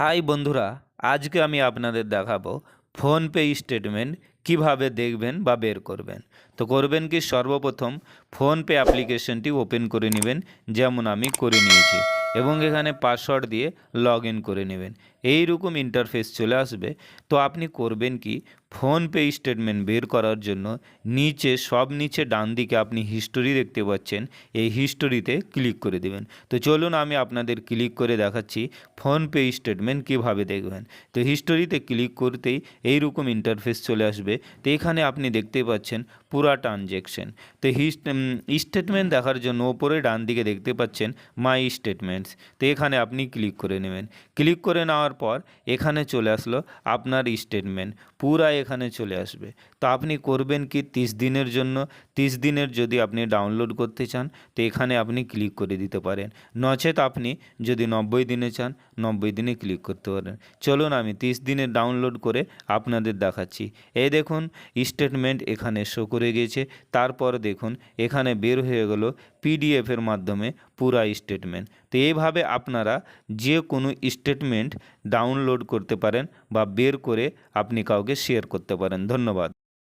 High বন্ধুরা, আজকে আমি আপনাদের দেখাবো ফোনপে স্টেটমেন্ট কীভাবে দেখবেন বা বের করবেন। তো করবেন কি, সর্বপ্রথম ফোনপে অ্যাপ্লিকেশনটি ওপেন করে নেবেন, যেমন আমি করে নিয়েছি, এবং এখানে পাসওয়ার্ড দিয়ে লগ করে নেবেন। এইরকম ইন্টারফেস চলে আসবে। তো আপনি করবেন কি ফোনপে স্টেটমেন্ট বের করার জন্য নিচে সব নিচে ডান দিকে আপনি হিস্টোরি দেখতে পাচ্ছেন, এই হিস্টোরিতে ক্লিক করে দেবেন। তো চলুন আমি আপনাদের ক্লিক করে দেখাচ্ছি ফোনপে স্টেটমেন্ট কীভাবে দেখবেন। তো হিস্টোরিতে ক্লিক করতেই এই রকম ইন্টারফেস চলে আসবে। তো এখানে আপনি দেখতে পাচ্ছেন পুরা ট্রানজেকশন তো স্টেটমেন্ট দেখার জন্য ওপরে ডান দিকে দেখতে পাচ্ছেন মাই স্টেটমেন্টস তো এখানে আপনি ক্লিক করে নেবেন। ক্লিক করে নেওয়ার পর এখানে চলে আসলো আপনার স্টেটমেন্ট পুরা এখানে চলে আসবে। তো আপনি করবেন কি তিরিশ দিনের জন্য? তিরিশ দিনের যদি আপনি ডাউনলোড করতে চান, তো এখানে আপনি ক্লিক করে দিতে পারেন। নচেত আপনি যদি নব্বই দিনে চান, নব্বই দিনে ক্লিক করতে পারেন। চলুন আমি তিরিশ দিনে ডাউনলোড করে আপনাদের দেখাচ্ছি। এই দেখুন স্টেটমেন্ট এখানে শো করে গিয়েছে। তারপর দেখুন, এখানে বের হয়ে গেল পিডিএফের মাধ্যমে পুরা স্টেটমেন্ট তো এইভাবে আপনারা যে কোনো স্টেটমেন্ট ডাউনলোড করতে পারেন বা বের করে আপনি কাউকে শেয়ার করতে পারেন। ধন্যবাদ।